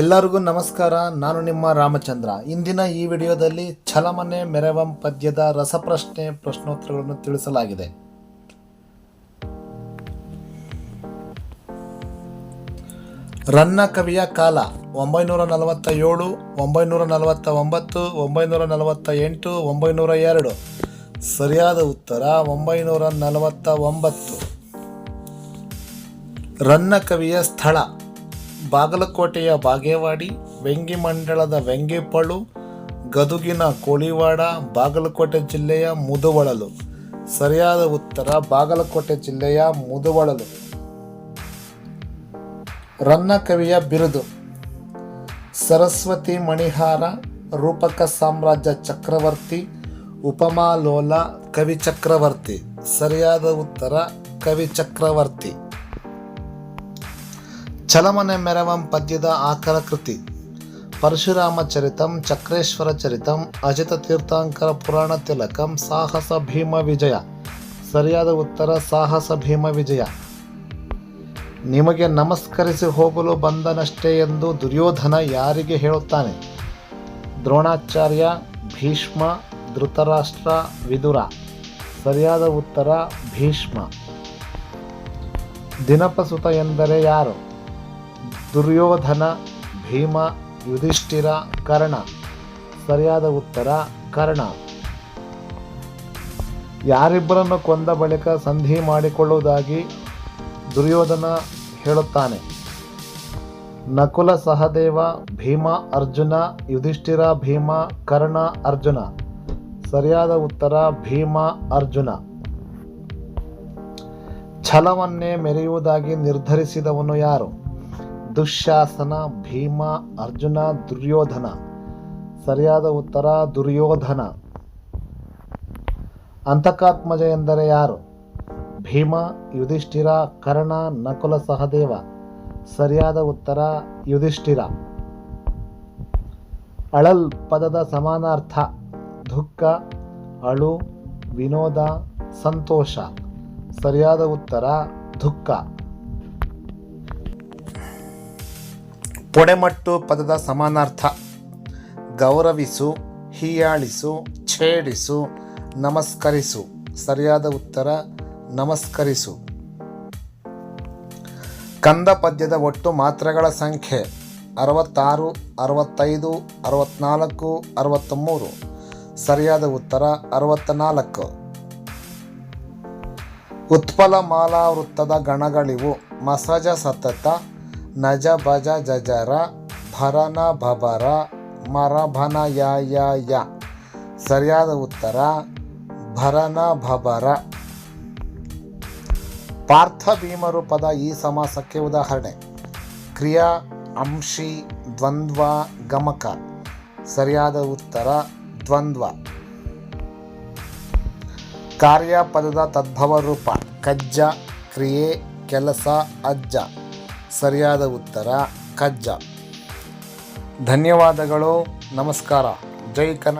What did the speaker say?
ಎಲ್ಲರಿಗೂ ನಮಸ್ಕಾರ. ನಾನು ನಿಮ್ಮ ರಾಮಚಂದ್ರ. ಇಂದಿನ ಈ ವಿಡಿಯೋದಲ್ಲಿ ಛಲಮನೆ ಮೆರವಂ ಪದ್ಯದ ರಸಪ್ರಶ್ನೆ ಪ್ರಶ್ನೋತ್ತರಗಳನ್ನು ತಿಳಿಸಲಾಗಿದೆ. ರನ್ನ ಕವಿಯ ಕಾಲ ಒಂಬೈನೂರ ನಲವತ್ತ ಏಳು ಒಂಬೈನೂರ ನಲವತ್ತ ಒಂಬತ್ತು ಒಂಬೈನೂರ ನಲವತ್ತ ಎಂಟು ಒಂಬೈನೂರ ಎರಡು ಸರಿಯಾದ ಉತ್ತರ ಒಂಬೈನೂರ ನಲವತ್ತ ಒಂಬತ್ತು ರನ್ನ ಕವಿಯ ಸ್ಥಳ ಬಾಗಲಕೋಟೆಯ ಬಾಗೇವಾಡಿ ವೆಂಗಿಮಂಡಳದ ವೆಂಗೇಪಳು, ಗದುಗಿನ ಕೋಳಿವಾಡ, ಬಾಗಲಕೋಟೆ ಜಿಲ್ಲೆಯ ಮುದುವಳಲು. ಸರಿಯಾದ ಉತ್ತರ, ಬಾಗಲಕೋಟೆ ಜಿಲ್ಲೆಯ ಮುದುವಳಲು. ರನ್ನ ಕವಿಯ ಬಿರುದು. ಸರಸ್ವತಿ ಮಣಿಹಾರ, ರೂಪಕ ಸಾಮ್ರಾಜ್ಯ ಚಕ್ರವರ್ತಿ ಉಪಮಾಲೋಲ ಕವಿ ಚಕ್ರವರ್ತಿ. ಸರಿಯಾದ ಉತ್ತರ, ಕವಿ ಚಕ್ರವರ್ತಿ. ಚಲಮನೆ ಮೆರವಂ ಪದ್ಯದ ಆಕರ ಕೃತಿ. ಪರಶುರಾಮ ಚರಿತಂ, ಚಕ್ರೇಶ್ವರ ಚರಿತಂ, ಅಜಿತ ತೀರ್ಥಾಂಕರ ಪುರಾಣ ತಿಲಕಂ, ಸಾಹಸ ಭೀಮ ವಿಜಯ. ಸರಿಯಾದ ಉತ್ತರ, ಸಾಹಸ ಭೀಮ ವಿಜಯ. ನಿಮಗೆ ನಮಸ್ಕರಿಸಿ ಹೋಗಲು ಬಂದನಷ್ಟೇ ಎಂದು ದುರ್ಯೋಧನ ಯಾರಿಗೆ ಹೇಳುತ್ತಾನೆ? ದ್ರೋಣಾಚಾರ್ಯ, ಭೀಷ್ಮ, ಧೃತರಾಷ್ಟ್ರ, ವಿದುರ. ಸರಿಯಾದ ಉತ್ತರ, ಭೀಷ್ಮ. ದಿನಪಸುತ ಎಂದರೆ ಯಾರು? ದುರ್ಯೋಧನ ಭೀಮ, ಯುಧಿಷ್ಠಿರ, ಕರ್ಣ. ಸರಿಯಾದ ಉತ್ತರ, ಕರ್ಣ. ಯಾರಿಬ್ಬರನ್ನು ಕೊಂದ ಬಳಿಕ ಸಂಧಿ ಮಾಡಿಕೊಳ್ಳುವುದಾಗಿ ದುರ್ಯೋಧನ ಹೇಳುತ್ತಾನೆ. ನಕುಲ ಸಹದೇವ, ಭೀಮ, ಅರ್ಜುನ, ಯುಧಿಷ್ಠಿರ, ಭೀಮ, ಕರ್ಣ, ಅರ್ಜುನ. ಸರಿಯಾದ ಉತ್ತರ, ಭೀಮ, ಅರ್ಜುನ. ಛಲವನ್ನೇ ಮೆರೆಯುವುದಾಗಿ ನಿರ್ಧರಿಸಿದವನು ಯಾರು? ದುಶ್ಯಾಸನ, ಭೀಮ, ಅರ್ಜುನ, ದುರ್ಯೋಧನ. ಸರಿಯಾದ ಉತ್ತರ, ದುರ್ಯೋಧನ. ಅಂತಕಾತ್ಮಜ ಎಂದರೆ ಯಾರು? ಭೀಮ, ಯುಧಿಷ್ಠಿರ, ಕರ್ಣ, ನಕುಲ ಸಹದೇವ. ಸರಿಯಾದ ಉತ್ತರ, ಯುಧಿಷ್ಠಿರ. ಅಳಲ್ ಪದದ ಸಮಾನಾರ್ಥ, ದುಃಖ, ಅಳು, ವಿನೋದ, ಸಂತೋಷ. ಸರಿಯಾದ ಉತ್ತರ, ದುಃಖ. ಪೊಡೆಮಟ್ಟು ಪದದ ಸಮಾನಾರ್ಥ. ಗೌರವಿಸು, ಹೀಯಾಳಿಸು, ಛೇಡಿಸು, ನಮಸ್ಕರಿಸು. ಸರಿಯಾದ ಉತ್ತರ, ನಮಸ್ಕರಿಸು. ಕಂದ ಪದ್ಯದ ಒಟ್ಟು ಮಾತ್ರೆಗಳ ಸಂಖ್ಯೆ ಅರವತ್ತಾರು, ಅರವತ್ತೈದು, ಅರವತ್ನಾಲ್ಕು, ಅರವತ್ತ್ಮೂರು. ಸರಿಯಾದ ಉತ್ತರ ಅರವತ್ತ ನಾಲ್ಕು ಉತ್ಪಲ ಮಾಲಾವೃತ್ತದ ಗಣಗಳಿವು ಮಸಜ ಸತತ ನಜ ಭಜ ಜಜರ, ಭರನ ಭಬರ, ಮರಭನ ಯ ಸರಿಯಾದ ಉತ್ತರ, ಭರನ ಭಬರ. ಪಾರ್ಥ ಭೀಮರು ಪದ ಈ ಸಮಾಸಕ್ಕೆ ಉದಾಹರಣೆ. ಕ್ರಿಯಾ, ಅಂಶಿ, ದ್ವಂದ್ವ, ಗಮಕ. ಸರಿಯಾದ ಉತ್ತರ, ದ್ವಂದ್ವ. ಕಾರ್ಯಪದದ ತದ್ಭವ ರೂಪ ಕಜ್ಜ, ಕ್ರಿಯೆ, ಕೆಲಸ, ಅಜ್ಜ. ಸರಿಯಾದ ಉತ್ತರ ಕಜ್ಜ. ಧನ್ಯವಾದಗಳು ನಮಸ್ಕಾರ. ಜೈ ಕನ್ನಡ.